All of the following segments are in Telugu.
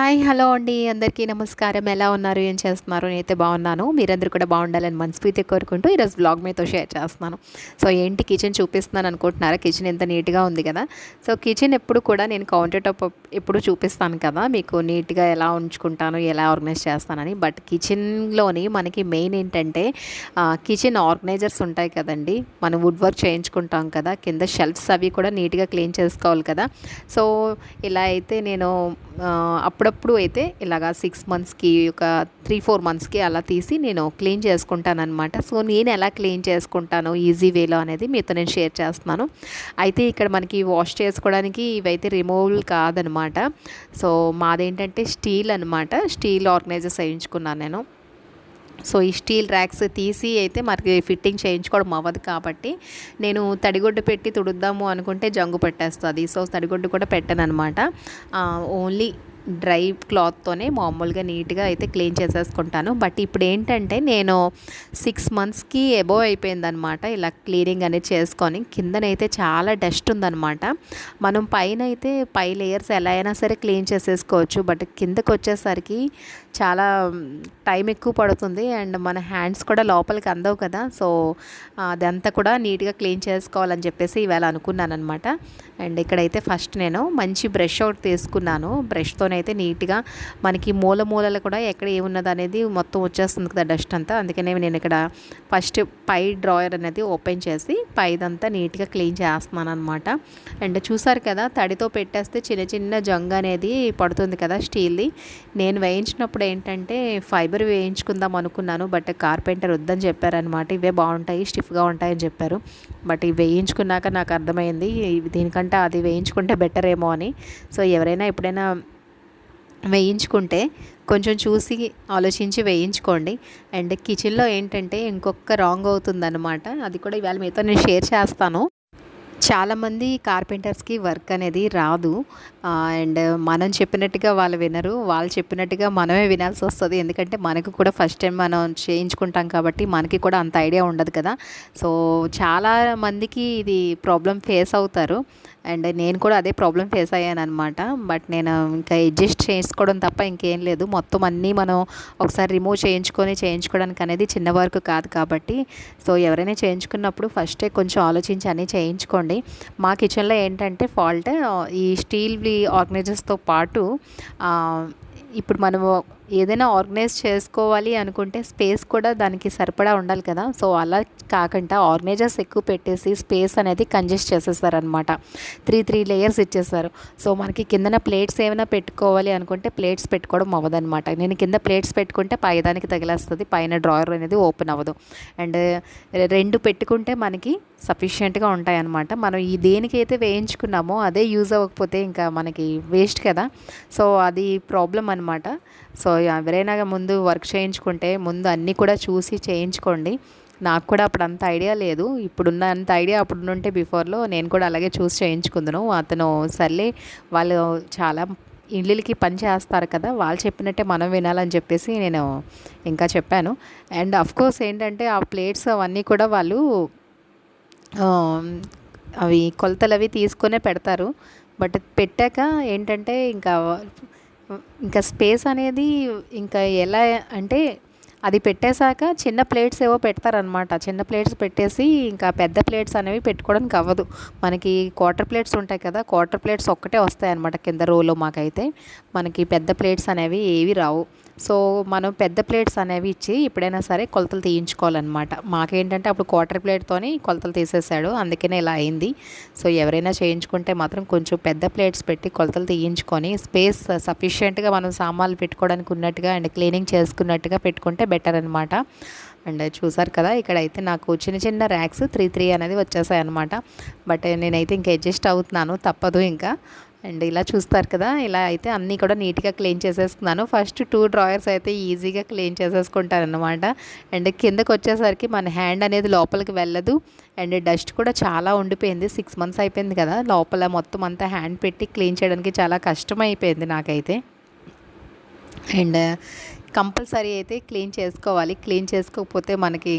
హాయ్ హలో అండి. అందరికీ నమస్కారం. ఎలా ఉన్నారు? ఏం చేస్తున్నారు? నేనైతే బాగున్నాను. మీరందరూ కూడా బాగుండాలని మనస్ఫూర్తి కోరుకుంటూ ఈరోజు బ్లాగ్ మీతో షేర్ చేస్తున్నాను. సో ఏంటి కిచెన్ చూపిస్తున్నాను అనుకుంటున్నారా? కిచెన్ ఎంత నీట్గా ఉంది కదా? సో కిచెన్ ఎప్పుడు కూడా నేను కౌంటర్ టాప్ ఎప్పుడు చూపిస్తాను కదా? మీకు నీట్గా ఎలా ఉంచుకుంటాను ఎలా ఆర్గనైజ్ చేస్తానని. బట్ కిచెన్లోని మనకి మెయిన్ ఏంటంటే కిచెన్ ఆర్గనైజర్స్ ఉంటాయి కదండి. మనం వుడ్ వర్క్ చేయించుకుంటాం కదా. కింద షెల్ఫ్స్ అవి కూడా నీట్గా క్లీన్ చేసుకోవాలి కదా. సో ఇలా అయితే నేను అప్పుడు అప్పుడప్పుడు అయితే ఇలాగా సిక్స్ మంత్స్కి ఒక త్రీ ఫోర్ మంత్స్కి అలా తీసి నేను క్లీన్ చేసుకుంటానమాట సో నేను ఎలా క్లీన్ చేసుకుంటాను ఈజీ వేలో అనేది మీతో నేను షేర్ చేస్తున్నాను. అయితే ఇక్కడ మనకి వాష్ చేసుకోవడానికి ఇవైతే రిమూవల్ కాదనమాట సో మాదేంటంటే స్టీల్ అనమాట స్టీల్ ఆర్గనైజర్స్ వేయించుకున్నాను నేను. సో ఈ స్టీల్ ర్యాక్స్ తీసి అయితే మనకి ఫిట్టింగ్ చేయించుకోవడం అవ్వదు కాబట్టి నేను తడిగుడ్డు పెట్టి తుడుద్దాము అనుకుంటే జంగు పెట్టేస్తుంది. సో తడిగుడ్డు కూడా పెట్టాను అనమాట ఓన్లీ డ్రై క్లాత్తోనే మామూలుగా నీట్గా అయితే క్లీన్ చేసేసుకుంటాను. బట్ ఇప్పుడు ఏంటంటే నేను సిక్స్ మంత్స్కి ఎబోవ్ అయిపోయిందనమాట. ఇలా క్లీనింగ్ అనేది చేసుకొని కిందనైతే చాలా డస్ట్ ఉందనమాట. మనం పైన అయితే పై లేయర్స్ ఎలా అయినా సరే క్లీన్ చేసేసుకోవచ్చు. బట్ కిందకు వచ్చేసరికి చాలా టైం ఎక్కువ పడుతుంది. అండ్ మన హ్యాండ్స్ కూడా లోపలికి అందవు కదా. సో అదంతా కూడా నీట్గా క్లీన్ చేసుకోవాలని చెప్పేసి ఇవాళ అనుకున్నాను అనమాట అండ్ ఇక్కడైతే ఫస్ట్ నేను మంచి బ్రష్ ఒకటి తీసుకున్నాను. బ్రష్తో అయితే నీట్గా మనకి మూల మూలలు కూడా ఎక్కడ ఏమున్నది అనేది మొత్తం వచ్చేస్తుంది కదా డస్ట్ అంతా. అందుకనే నేను ఇక్కడ ఫస్ట్ పై డ్రాయర్ అనేది ఓపెన్ చేసి పైదంతా నీట్గా క్లీన్ చేస్తున్నాను అనమాట అండ్ చూసారు కదా తడితో పెట్టేస్తే చిన్న చిన్న జంగ్ అనేది పడుతుంది కదా స్టీల్ది. నేను వేయించినప్పుడు ఏంటంటే ఫైబర్ వేయించుకుందాం అనుకున్నాను బట్ కార్పెంటర్ వద్దని చెప్పారనమాట ఇవే బాగుంటాయి స్టిఫ్గా ఉంటాయని చెప్పారు. బట్ ఇవి వేయించుకున్నాక నాకు అర్థమైంది దీనికంటే అది వేయించుకుంటే బెటర్ ఏమో అని. సో ఎవరైనా ఎప్పుడైనా వేయించుకుంటే కొంచెం చూసి ఆలోచించి వేయించుకోండి. అండ్ కిచెన్లో ఏంటంటే ఇంకొక రాంగ్ అవుతుందన్నమాట. అది కూడా ఇవాళ మీతో నేను షేర్ చేస్తాను. చాలామంది కార్పెంటర్స్కి వర్క్ అనేది రాదు. అండ్ మనం చెప్పినట్టుగా వాళ్ళు వినరు. వాళ్ళు చెప్పినట్టుగా మనమే వినాల్సి వస్తుంది. ఎందుకంటే మనకు కూడా ఫస్ట్ టైం మనం చేయించుకుంటాం కాబట్టి మనకి కూడా అంత ఐడియా ఉండదు కదా. సో చాలా మందికి ఇది ప్రాబ్లం ఫేస్ అవుతారు. అండ్ నేను కూడా అదే ప్రాబ్లం ఫేస్ అయ్యాను అనమాట బట్ నేను ఇంకా అడ్జస్ట్ చేసుకోవడం తప్ప ఇంకేం లేదు. మొత్తం అన్నీ మనం ఒకసారి రిమూవ్ చేయించుకొని చేయించుకోవడానికి అనేది చిన్న వర్క్ కాదు కాబట్టి. సో ఎవరైనా చేయించుకున్నప్పుడు ఫస్టే కొంచెం ఆలోచించి అన్నీ చేయించుకోండి. మా కిచెన్లో ఏంటంటే ఫాల్ట్ ఈ స్టీల్ ఆర్గనైజర్స్తో పాటు ఇప్పుడు మనము ఏదైనా ఆర్గనైజ్ చేసుకోవాలి అనుకుంటే స్పేస్ కూడా దానికి సరిపడా ఉండాలి కదా. సో అలా కాకుండా ఆర్గనైజర్స్ ఎక్కువ పెట్టేసి స్పేస్ అనేది కంజెస్ట్ చేసేసారనమాట త్రీ త్రీ లేయర్స్ ఇచ్చేస్తారు. సో మనకి కిందన ప్లేట్స్ ఏమైనా పెట్టుకోవాలి అనుకుంటే ప్లేట్స్ పెట్టుకోవడం అవ్వదనమాట నేను కింద ప్లేట్స్ పెట్టుకుంటే పైదానికి తగిలేస్తుంది. పైన డ్రాయర్ అనేది ఓపెన్ అవ్వదు. అండ్ రెండు పెట్టుకుంటే మనకి సఫిషియెంట్గా ఉంటాయన్నమాట. మనం ఈ దేనికైతే వేయించుకున్నామో అదే యూజ్ అవ్వకపోతే ఇంకా మనకి వేస్ట్ కదా. సో అది ప్రాబ్లం అనమాట సో ఎవరైనా ముందు వర్క్ చేయించుకుంటే ముందు అన్నీ కూడా చూసి చేయించుకోండి. నాకు కూడా అప్పుడు అంత ఐడియా లేదు. ఇప్పుడున్న అంత ఐడియా అప్పుడు ఉంటే బిఫోర్లో నేను కూడా అలాగే చూసి చేయించుకుందును. అతను సర్లే వాళ్ళు చాలా ఇళ్ళకి పని చేస్తారు కదా వాళ్ళు చెప్పినట్టే మనం వినాలని చెప్పేసి నేను ఇంకా చెప్పాను. అండ్ కోర్స్ ఏంటంటే ఆ ప్లేట్స్ అవన్నీ కూడా వాళ్ళు అవి కొలతలు అవి తీసుకునే పెడతారు. బట్ పెట్టాక ఏంటంటే ఇంకా ఇంకా స్పేస్ అనేది ఇంకా ఎలా అంటే అది పెట్టేశాక చిన్న ప్లేట్స్ ఏవో పెడతారనమాట చిన్న ప్లేట్స్ పెట్టేసి ఇంకా పెద్ద ప్లేట్స్ అనేవి పెట్టుకోవడానికి అవ్వదు. మనకి క్వార్టర్ ప్లేట్స్ ఉంటాయి కదా క్వార్టర్ ప్లేట్స్ ఒక్కటే వస్తాయి అనమాట కింద రోలో మాకైతే. మనకి పెద్ద ప్లేట్స్ అనేవి ఏవి రావు. సో మనం పెద్ద ప్లేట్స్ అనేవి ఇచ్చి ఎప్పుడైనా సరే కొలతలు తీయించుకోవాలన్నమాట. మాకేంటంటే అప్పుడు క్వార్టర్ ప్లేట్తోని కొలతలు తీసేసాడు అందుకనే ఇలా అయింది. సో ఎవరైనా చేయించుకుంటే మాత్రం కొంచెం పెద్ద ప్లేట్స్ పెట్టి కొలతలు తీయించుకొని స్పేస్ సఫిషియెంట్గా మనం సామాన్లు పెట్టుకోవడానికి ఉన్నట్టుగా అండ్ క్లీనింగ్ చేసుకున్నట్టుగా పెట్టుకుంటే బెటర్ అనమాట అండ్ చూసారు కదా ఇక్కడైతే నాకు చిన్న చిన్న ర్యాక్స్ త్రీ త్రీ అనేది వచ్చేసాయి అనమాట బట్ నేనైతే ఇంకా అడ్జస్ట్ అవుతున్నాను తప్పదు ఇంకా. అండ్ ఇలా చూస్తారు కదా ఇలా అయితే అన్నీ కూడా నీట్గా క్లీన్ చేసేసుకున్నాను. ఫస్ట్ టూ డ్రాయర్స్ అయితే ఈజీగా క్లీన్ చేసేసుకుంటారనమాట అండ్ కిందకు వచ్చేసరికి మన హ్యాండ్ అనేది లోపలికి వెళ్ళదు. అండ్ డస్ట్ కూడా చాలా ఉండిపోయింది. సిక్స్ మంత్స్ అయిపోయింది కదా లోపల మొత్తం అంతా హ్యాండ్ పెట్టి క్లీన్ చేయడానికి చాలా కష్టం అయిపోయింది నాకైతే. అండ్ కంపల్సరీ అయితే క్లీన్ చేసుకోవాలి. క్లీన్ చేసుకోకపోతే మనకి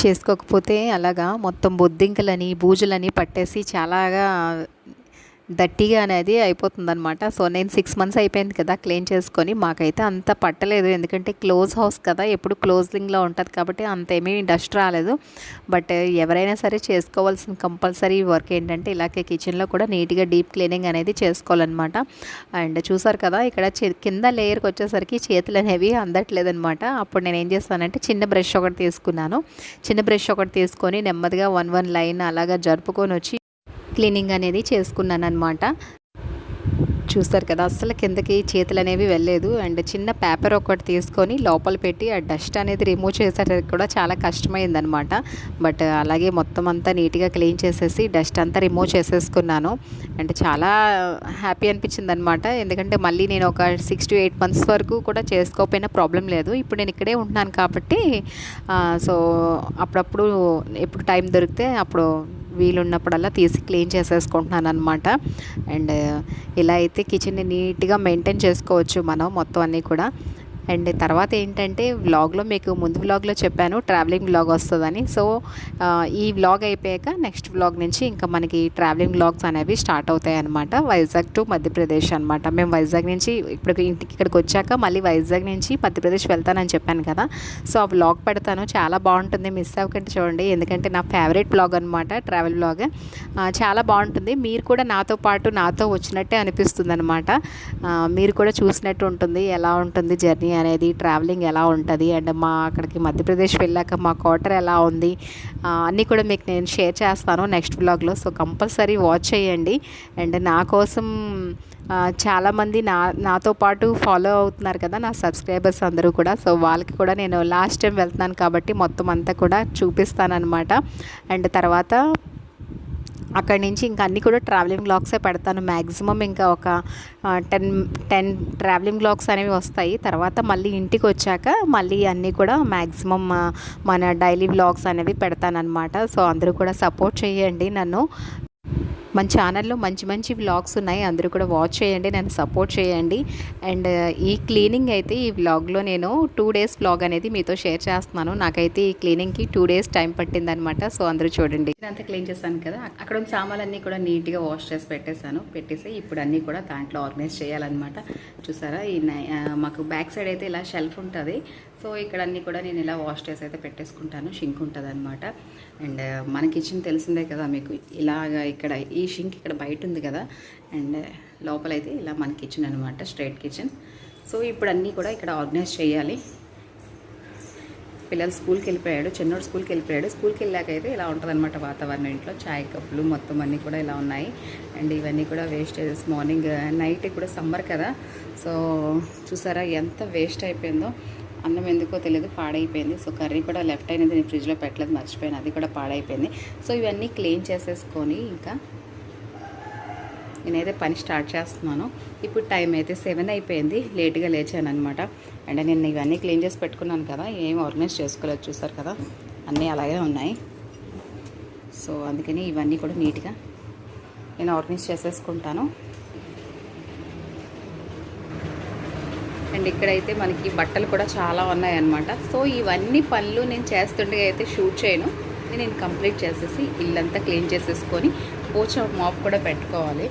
చేసుకోకపోతే అలాగా మొత్తం బొద్దింకలని బూజులని పట్టేసి చాలాగా దట్టిగా అనేది అయిపోతుందనమాట సో నేను సిక్స్ మంత్స్ అయిపోయింది కదా క్లీన్ చేసుకొని మాకైతే అంత పట్టలేదు. ఎందుకంటే క్లోజ్ హౌస్ కదా ఎప్పుడు క్లోజింగ్లో ఉంటుంది కాబట్టి అంత ఏమీ డస్ట్ రాలేదు. బట్ ఎవరైనా సరే చేసుకోవాల్సిన కంపల్సరీ వర్క్ ఏంటంటే ఇలాగే కిచెన్లో కూడా నీట్గా డీప్ క్లీనింగ్ అనేది చేసుకోవాలన్నమాట. అండ్ చూసారు కదా ఇక్కడ కింద లేయర్కి వచ్చేసరికి చేతులు అనేవి అందట్లేదనమాట అప్పుడు నేను ఏం చేస్తానంటే చిన్న బ్రష్ ఒకటి తీసుకున్నాను. చిన్న బ్రష్ ఒకటి తీసుకొని నెమ్మదిగా వన్ వన్ లైన్ అలాగా జరుపుకొని వచ్చి క్లీనింగ్ అనేది చేసుకున్నాను అనమాట చూస్తారు కదా అస్సలు కిందకి చేతులు అనేవి వెళ్ళలేదు. అండ్ చిన్న పేపర్ ఒకటి తీసుకొని లోపల పెట్టి ఆ డస్ట్ అనేది రిమూవ్ చేసేటప్పుడు కూడా చాలా కష్టమైందనమాట బట్ అలాగే మొత్తం అంతా నీట్గా క్లీన్ చేసేసి డస్ట్ అంతా రిమూవ్ చేసేసుకున్నాను. అండ్ చాలా హ్యాపీ అనిపించింది అనమాట ఎందుకంటే మళ్ళీ నేను ఒక సిక్స్ టు ఎయిట్ మంత్స్ వరకు కూడా చేసుకోకపోయినా ప్రాబ్లం లేదు. ఇప్పుడు నేను ఇక్కడే ఉంటున్నాను కాబట్టి సో అప్పుడప్పుడు ఎప్పుడు టైం దొరికితే అప్పుడు వీలున్నప్పుడల్లా తీసి క్లీన్ చేసేసుకుంటున్నాను అనమాట అండ్ ఇలా అయితే కిచెన్ని నీట్గా మెయింటైన్ చేసుకోవచ్చు మనం మొత్తం అన్నీ కూడా. అండ్ తర్వాత ఏంటంటే వ్లాగ్లో మీకు ముందు వ్లాగ్లో చెప్పాను ట్రావెలింగ్ వ్లాగ్ వస్తుందని. సో ఈ వ్లాగ్ అయిపోయాక నెక్స్ట్ వ్లాగ్ నుంచి ఇంకా మనకి ట్రావెలింగ్ వ్లాగ్స్ అనేవి స్టార్ట్ అవుతాయి అనమాట వైజాగ్ టు మధ్యప్రదేశ్ అనమాట మేము వైజాగ్ నుంచి ఇప్పుడు ఇంటికి ఇక్కడికి వచ్చాక మళ్ళీ వైజాగ్ నుంచి మధ్యప్రదేశ్ వెళ్తానని చెప్పాను కదా. సో ఆ వ్లాగ్ పెడతాను. చాలా బాగుంటుంది. మిస్ అవ్వకండి చూడండి. ఎందుకంటే నా ఫేవరెట్ వ్లాగ్ అనమాట ట్రావెల్ బ్లాగ్ చాలా బాగుంటుంది. మీరు కూడా నాతో పాటు నాతో వచ్చినట్టే అనిపిస్తుంది అనమాట మీరు కూడా చూసినట్టు ఉంటుంది. ఎలా ఉంటుంది జర్నీ అనేది ట్రావెలింగ్ ఎలా ఉంటుంది? అండ్ మా అక్కడికి మధ్యప్రదేశ్ వెళ్ళాక మా క్వార్టర్ ఎలా ఉంది? అన్నీ కూడా మీకు నేను షేర్ చేస్తాను నెక్స్ట్ బ్లాగ్లో సో కంపల్సరీ వాచ్ చేయండి. అండ్ నా కోసం చాలామంది నా నాతో పాటు ఫాలో అవుతున్నారు కదా నా సబ్స్క్రైబర్స్ అందరూ కూడా. సో వాళ్ళకి కూడా నేను లాస్ట్ టైం వెళ్తున్నాను కాబట్టి మొత్తం అంతా కూడా చూపిస్తానమాట అండ్ తర్వాత అక్కడి నుంచి ఇంకా అన్నీ కూడా ట్రావెలింగ్ బ్లాగ్సే పెడతాను. మ్యాక్సిమం ఇంకా ఒక టెన్ టెన్ ట్రావెలింగ్ బ్లాగ్స్ అనేవి వస్తాయి. తర్వాత మళ్ళీ ఇంటికి వచ్చాక మళ్ళీ అన్నీ కూడా మ్యాక్సిమం మన డైలీ బ్లాగ్స్ అనేవి పెడతానమాట సో అందరూ కూడా సపోర్ట్ చేయండి నన్ను. మన ఛానల్లో మంచి మంచి వ్లాగ్స్ ఉన్నాయి. అందరూ కూడా వాచ్ చేయండి నన్ను సపోర్ట్ చేయండి. అండ్ ఈ క్లీనింగ్ అయితే ఈ వ్లాగ్లో నేను టూ డేస్ వ్లాగ్ అనేది మీతో షేర్ చేస్తున్నాను. నాకైతే ఈ క్లీనింగ్కి టూ డేస్ టైం పట్టిందనమాట సో అందరూ చూడండి. ఇదంతా క్లీన్ చేశాను కదా. అక్కడ ఉన్న సామాన్లన్నీ కూడా నీట్గా వాష్ చేసి పెట్టేశాను. పెట్టేసి ఇప్పుడు అన్నీ కూడా దాంట్లో ఆర్గనైజ్ చేయాలన్నమాట. చూసారా? ఈ మాకు బ్యాక్ సైడ్ అయితే ఇలా షెల్ఫ్ ఉంటుంది. సో ఇక్కడ అన్నీ కూడా నేను ఇలా వాష్ చేసి అయితే పెట్టేసుకుంటాను. షింక్ ఉంటుంది అనమాట అండ్ మన కిచెన్ తెలిసిందే కదా మీకు ఇలాగా ఇక్కడ ఈ షింక్ ఇక్కడ బయట ఉంది కదా. అండ్ లోపలైతే ఇలా మన కిచెన్ అనమాట స్ట్రైట్ కిచెన్. సో ఇప్పుడు అన్నీ కూడా ఇక్కడ ఆర్గనైజ్ చేయాలి. పిల్లలు స్కూల్కి వెళ్ళిపోయాడు చిన్నోడు స్కూల్కి వెళ్ళిపోయాడు. స్కూల్కి వెళ్ళాక అయితే ఇలా ఉంటుందన్నమాట వాతావరణం ఇంట్లో. చాయ్ కప్పులు మొత్తం అన్నీ కూడా ఇలా ఉన్నాయి. అండ్ ఇవన్నీ కూడా వేస్టేజెస్ మార్నింగ్ నైట్ కూడా సమ్మర్ కదా. సో చూసారా ఎంత వేస్ట్ అయిపోయిందో. అన్నం ఎందుకో తెలియదు పాడైపోయింది. సో కర్రీ కూడా లెఫ్ట్ అయినది నేను ఫ్రిడ్జ్లో పెట్టలేదు మర్చిపోయాను. అది కూడా పాడైపోయింది. సో ఇవన్నీ క్లీన్ చేసేసుకొని ఇంకా నేనైతే పని స్టార్ట్ చేస్తున్నాను. ఇప్పుడు టైం అయితే సెవెన్ అయిపోయింది లేట్గా లేచాను అనమాట అండ్ నేను ఇవన్నీ క్లీన్ చేసి పెట్టుకున్నాను కదా ఏం ఆర్గనైజ్ చేసుకోలేదు చూసారు కదా? అన్నీ అలాగే ఉన్నాయి. సో అందుకని ఇవన్నీ కూడా నీట్గా నేను ఆర్గనైజ్ చేసేసుకుంటాను. అండ్ ఇక్కడైతే మనకి బట్టలు కూడా చాలా ఉన్నాయన్నమాట. సో ఇవన్నీ పనులు నేను చేస్తుండగా అయితే షూట్ చేయను. నేను కంప్లీట్ చేసేసి ఇల్లంతా క్లీన్ చేసేసుకొని పోచ మాప్ కూడా పెట్టుకోవాలి.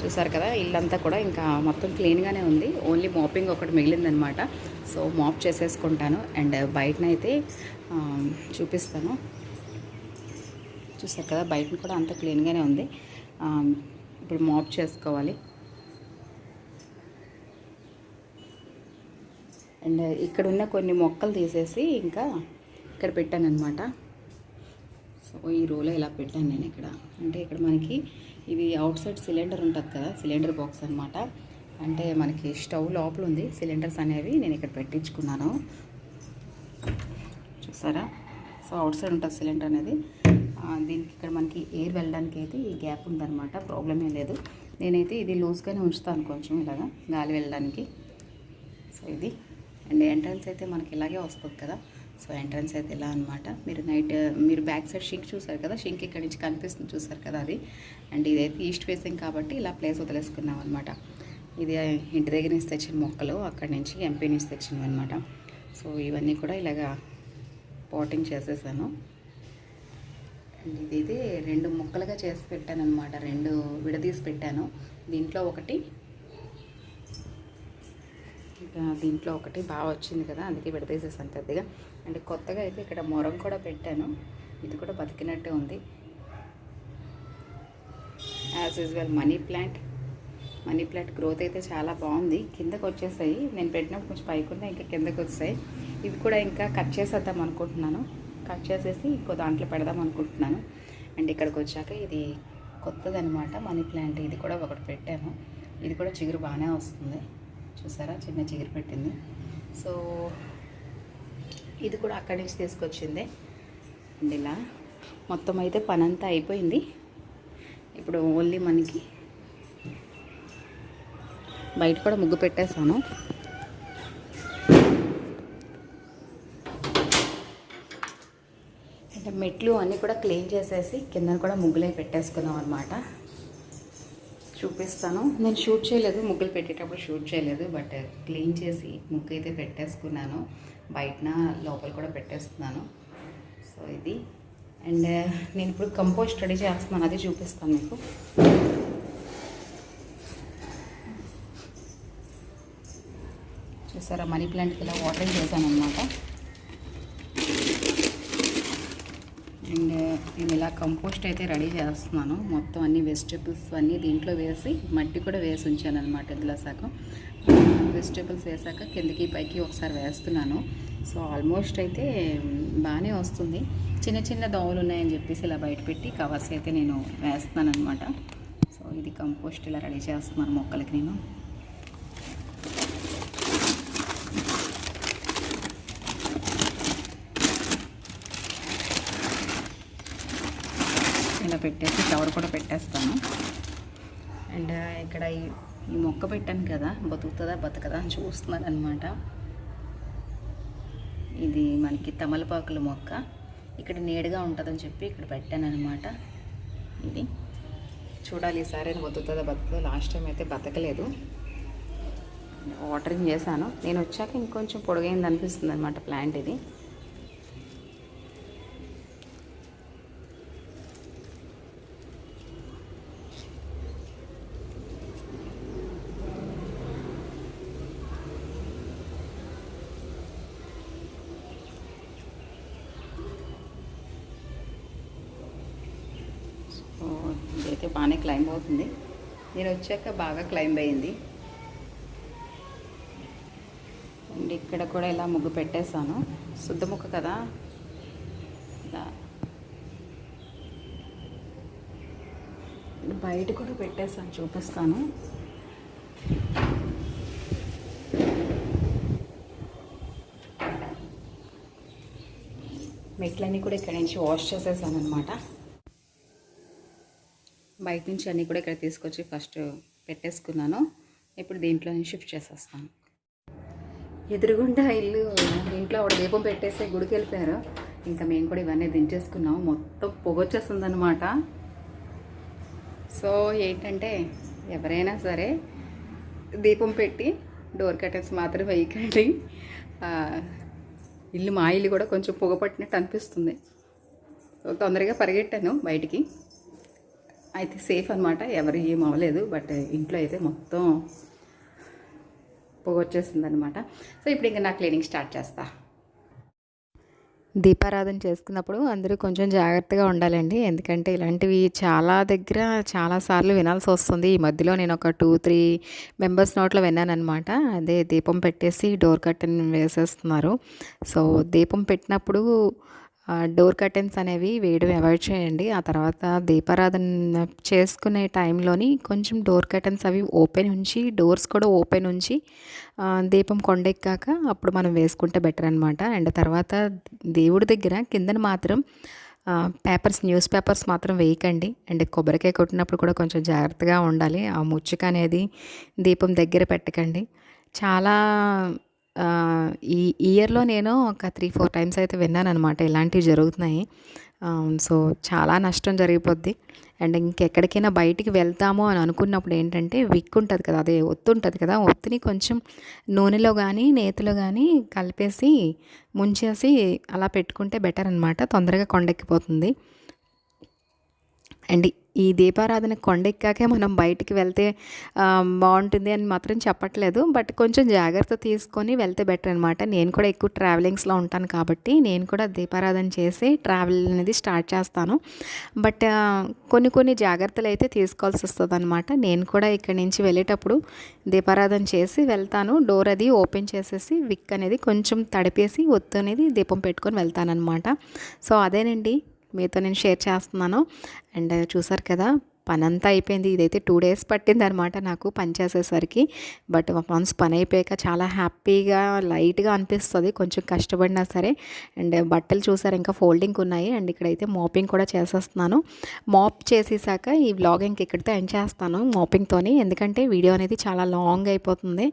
చూసారు కదా ఇల్లంతా కూడా ఇంకా మొత్తం క్లీన్గానే ఉంది. ఓన్లీ మాపింగ్ ఒకటి మిగిలిందనమాట సో మాప్ చేసేసుకుంటాను అండ్ బయటనైతే చూపిస్తాను. చూసారు కదా బయట కూడా అంత క్లీన్గానే ఉంది. ఇప్పుడు మాప్ చేసుకోవాలి. అండ్ ఇక్కడ ఉన్న కొన్ని మొక్కలు తీసేసి ఇంకా ఇక్కడ పెట్టాను అనమాట సో ఈ రోలో ఇలా పెట్టాను నేను ఇక్కడ. అంటే ఇక్కడ మనకి ఇది అవుట్ సైడ్ సిలిండర్ ఉంటుంది కదా సిలిండర్ బాక్స్ అనమాట అంటే మనకి స్టవ్ లోపల ఉంది సిలిండర్స్ అనేవి నేను ఇక్కడ పెట్టించుకున్నాను. చూసారా? సో అవుట్ సైడ్ ఉంటుంది సిలిండర్ అనేది. దీనికి ఇక్కడ మనకి ఎయిర్ వెళ్ళడానికి అయితే ఈ గ్యాప్ ఉందన్నమాట ప్రాబ్లం ఏం లేదు. నేనైతే ఇది లూజ్గానే ఉంచుతాను కొంచెం ఇలాగా గాలి వెళ్ళడానికి. సో ఇది. అండ్ ఎంట్రన్స్ అయితే మనకి ఇలాగే వస్తుంది కదా. సో ఎంట్రన్స్ అయితే ఇలా అనమాట మీరు నైట్ మీరు బ్యాక్ సైడ్ షింక్ చూసారు కదా? షింక్ ఇక్కడ నుంచి కనిపిస్తుంది చూసారు కదా అది? అండ్ ఇదైతే ఈస్ట్ ఫేసింగ్ కాబట్టి ఇలా ప్లేస్ వదిలేసుకున్నాం అనమాట ఇది ఇంటి దగ్గర నుంచి తెచ్చిన మొక్కలు అక్కడి నుంచి ఎంపీ నుంచి తెచ్చినవి అనమాట సో ఇవన్నీ కూడా ఇలాగా పాటింగ్ చేసేసాను. అండ్ ఇదైతే రెండు ముక్కలుగా చేసి పెట్టాను అనమాట రెండు విడదీసి పెట్టాను. దీంట్లో ఒకటి దీంట్లో ఒకటి బాగా వచ్చింది కదా అందుకే విడదీసేసాను పెద్దగా అండ్ కొత్తగా అయితే ఇక్కడ మొరం కూడా పెట్టాను. ఇది కూడా బతికినట్టే ఉంది. As usual money plant money plant growth అయితే చాలా బాగుంది. కిందకు వచ్చేసాయి. నేను పెట్టినప్పుడు కొంచెం పైకి ఉన్నాయి ఇంకా కిందకు వచ్చాయి ఇవి కూడా ఇంకా కట్ చేసేద్దాం అనుకుంటున్నాను. కట్ చేసేసి ఇంకో దాంట్లో పెడదాం అనుకుంటున్నాను. అండ్ ఇక్కడికి వచ్చాక ఇది కొత్తదనమాట. మనీ ప్లాంట్ ఇది కూడా ఒకటి పెట్టాను. ఇది కూడా చిగురు బాగానే వస్తుంది. చూసారా? చిన్న చీర పెట్టింది. సో ఇది కూడా అక్కడి నుంచి తీసుకొచ్చిందే అండ్ ఇలా మొత్తం అయితే పనంతా అయిపోయింది. ఇప్పుడు ఓన్లీ మనకి బయట కూడా ముగ్గు పెట్టేశాను. అంటే మెట్లు అన్నీ కూడా క్లీన్ చేసేసి కింద కూడా ముగ్గులే పెట్టేసుకున్నాం అనమాట చూపిస్తాను. నేను షూట్ చేయలేదు ముగ్గులు పెట్టేటప్పుడు షూట్ చేయలేదు బట్ క్లీన్ చేసి ముగ్గు అయితే పెట్టేసుకున్నాను. బయటన లోపల కూడా పెట్టేస్తున్నాను. సో ఇది. అండ్ నేను ఇప్పుడు కంపోస్ట్ రెడీ చేస్తున్నాను అది చూపిస్తాను మీకు. చూసారా మనీ ప్లాంట్కి ఇలా వాటరింగ్ చేశాను అనమాట అండ్ నేను ఇలా కంపోస్ట్ అయితే రెడీ చేస్తున్నాను. మొత్తం అన్ని వెజిటేబుల్స్ అన్నీ దీంట్లో వేసి మట్టి కూడా వేసి ఉంచాను అనమాట ఇందులో సగం. వెజిటేబుల్స్ వేసాక కిందకి పైకి ఒకసారి వేస్తున్నాను. సో ఆల్మోస్ట్ అయితే బాగానే వస్తుంది. చిన్న చిన్న దోవలు ఉన్నాయని చెప్పేసి ఇలా బయట పెట్టి కవర్స్ అయితే నేను వేస్తున్నాను అనమాట సో ఇది కంపోస్ట్ ఇలా రెడీ చేస్తున్నాను మొక్కలకి నేను. పెట్టేసి కవర్ కూడా పెట్టేస్తాను. అండ్ ఇక్కడ ఈ మొక్క పెట్టాను కదా బతుకుతుందా బతకదా అని చూస్తున్నాను అనమాట ఇది మనకి తమలపాకుల మొక్క. ఇక్కడ నీడగా ఉంటుందని చెప్పి ఇక్కడ పెట్టాను అనమాట ఇది. చూడాలి ఈసారి అది బతుకుతుందా బతుకుతుందా? లాస్ట్ టైం అయితే బతకలేదు. వాటరింగ్ చేశాను. నేను వచ్చాక ఇంకొంచెం పొడుగైంది అనిపిస్తుంది అనమాట ప్లాంట్ ఇది. ఇదైతే బాగానే క్లైంబ్ అవుతుంది. నేను వచ్చాక బాగా క్లైంబ్ అయింది. అండ్ ఇక్కడ కూడా ఇలా ముగ్గు పెట్టేశాను. శుద్ధ ముక్క కదా? ఇలా. బయట కూడా పెట్టేసాను చూపిస్తాను. మెట్లన్నీ కూడా ఇక్కడ నుంచి వాష్ చేసేసాను అనమాట బయట నుంచి అన్నీ కూడా ఇక్కడ తీసుకొచ్చి ఫస్ట్ పెట్టేసుకున్నాను. ఇప్పుడు దీంట్లో షిఫ్ట్ చేసేస్తాను. ఎదురుగుండా ఇల్లు ఇంట్లో ఆవిడ దీపం పెట్టేసి గుడికి వెళ్ళిపోయారు. ఇంకా మేము కూడా ఇవన్నీ దించేసుకున్నాము. మొత్తం పొగొచ్చేస్తుందనమాట సో ఏంటంటే ఎవరైనా సరే దీపం పెట్టి డోర్ కర్టెన్స్ మాత్రం వేయకండి. ఇల్లు మా ఇల్లు కూడా కొంచెం పొగ పట్టినట్టు అనిపిస్తుంది. తొందరగా పరిగెట్టాను బయటికి. అయితే సేఫ్ అనమాట ఎవరు ఏం అవ్వలేదు. బట్ ఇంట్లో అయితే మొత్తం పొగొచ్చేసిందనమాట అనమాట సో ఇప్పుడు ఇంకా నా క్లీనింగ్ స్టార్ట్ చేస్తా. దీపారాధన చేసుకున్నప్పుడు అందరూ కొంచెం జాగ్రత్తగా ఉండాలండి. ఎందుకంటే ఇలాంటివి చాలా దగ్గర చాలాసార్లు వినాల్సి వస్తుంది. ఈ మధ్యలో నేను ఒక టూ త్రీ మెంబర్స్ నోట్లో విన్నానమాట అదే దీపం పెట్టేసి డోర్ కర్టెన్ వేసేస్తున్నారు. సో దీపం పెట్టినప్పుడు డోర్ కర్టెన్స్ అనేవి వేయడం అవాయిడ్ చేయండి. ఆ తర్వాత దీపారాధన చేసుకునే టైంలోని కొంచెం డోర్ కర్టెన్స్ అవి ఓపెన్ ఉంచి డోర్స్ కూడా ఓపెన్ ఉంచి దీపం కొండెక్కాక అప్పుడు మనం వేసుకుంటే బెటర్ అనమాట అండ్ తర్వాత దేవుడి దగ్గర కిందన మాత్రం పేపర్స్ న్యూస్ పేపర్స్ మాత్రం వేయకండి. అండ్ కొబ్బరికాయ కొట్టినప్పుడు కూడా కొంచెం జాగ్రత్తగా ఉండాలి. ఆ ముచ్చుక అనేది దీపం దగ్గర పెట్టకండి. చాలా ఈ ఇయర్లో నేను ఒక త్రీ ఫోర్ టైమ్స్ అయితే విన్నాను అనమాట ఇలాంటివి జరుగుతున్నాయి. సో చాలా నష్టం జరిగిపోద్ది. అండ్ ఇంకెక్కడికైనా బయటికి వెళ్తాము అని అనుకున్నప్పుడు ఏంటంటే విక్ ఉంటుంది కదా అదే ఒత్తు ఉంటుంది కదా ఒత్తిని కొంచెం నూనెలో కానీ నేతిలో కానీ కలిపేసి ముంచేసి అలా పెట్టుకుంటే బెటర్ అనమాట తొందరగా కొండెక్కిపోతుంది. అండ్ ఈ దీపారాధన కొండ ఎక్కాకే మనం బయటికి వెళ్తే బాగుంటుంది అని మాత్రం చెప్పట్లేదు. బట్ కొంచెం జాగ్రత్త తీసుకొని వెళ్తే బెటర్ అనమాట నేను కూడా ఎక్కువ ట్రావెలింగ్స్లో ఉంటాను కాబట్టి నేను కూడా దీపారాధన చేసి ట్రావెల్ అనేది స్టార్ట్ చేస్తాను. బట్ కొన్ని కొన్ని జాగ్రత్తలు అయితే తీసుకోవాల్సి వస్తుంది అనమాట నేను కూడా ఇక్కడి నుంచి వెళ్ళేటప్పుడు దీపారాధన చేసి వెళ్తాను. డోర్ అది ఓపెన్ చేసేసి విక్ అనేది కొంచెం తడిపేసి ఒత్తు అనేది దీపం పెట్టుకొని వెళ్తానన్నమాట. సో అదేనండి. మీతో నేను షేర్ చేస్తున్నాను. అండ్ చూసారు కదా పనంతా అయిపోయింది. ఇదైతే టూ డేస్ పట్టింది అనమాట నాకు పని చేసేసరికి. బట్ వన్స్ పని అయిపోయాక చాలా హ్యాపీగా లైట్గా అనిపిస్తుంది. కొంచెం కష్టపడినా సరే. అండ్ బట్టలు చూసారు ఇంకా ఫోల్డింగ్ ఉన్నాయి. అండ్ ఇక్కడైతే మోపింగ్ కూడా చేసేస్తున్నాను. మాప్ చేసేసాక ఈ వ్లాగ్ ఇంక ఇక్కడితో ఎండ్ చేస్తాను మోపింగ్తోని. ఎందుకంటే వీడియో అనేది చాలా లాంగ్ అయిపోతుంది.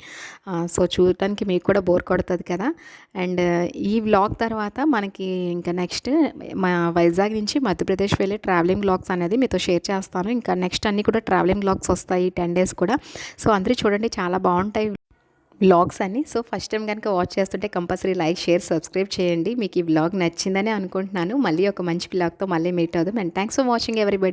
సో చూడటానికి మీకు కూడా బోర్ కొడుతుంది కదా. అండ్ ఈ వ్లాగ్ తర్వాత మనకి ఇంకా నెక్స్ట్ మా వైజాగ్ నుంచి మధ్యప్రదేశ్ వెళ్ళే ట్రావెలింగ్ వ్లాగ్స్ అనేది మీతో షేర్ చేస్తాను. ఇంకా నెక్స్ట్ అన్నీ కూడా ట్రావెలింగ్ బ్లాగ్స్ వస్తాయి టెన్ డేస్ కూడా. సో అందరూ చూడండి చాలా బాగుంటాయి బ్లాగ్స్ అన్ని. సో ఫస్ట్ టైం కనుక వాచ్ చేస్తుంటే కంపల్సరీ లైక్ షేర్ సబ్స్క్రైబ్ చేయండి. మీకు ఈ బ్లాగ్ నచ్చిందని అనుకుంటున్నాను. మళ్ళీ ఒక మంచి బ్లాగ్తో మళ్ళీ మీట్ అవుదాం. And thanks for watching everybody.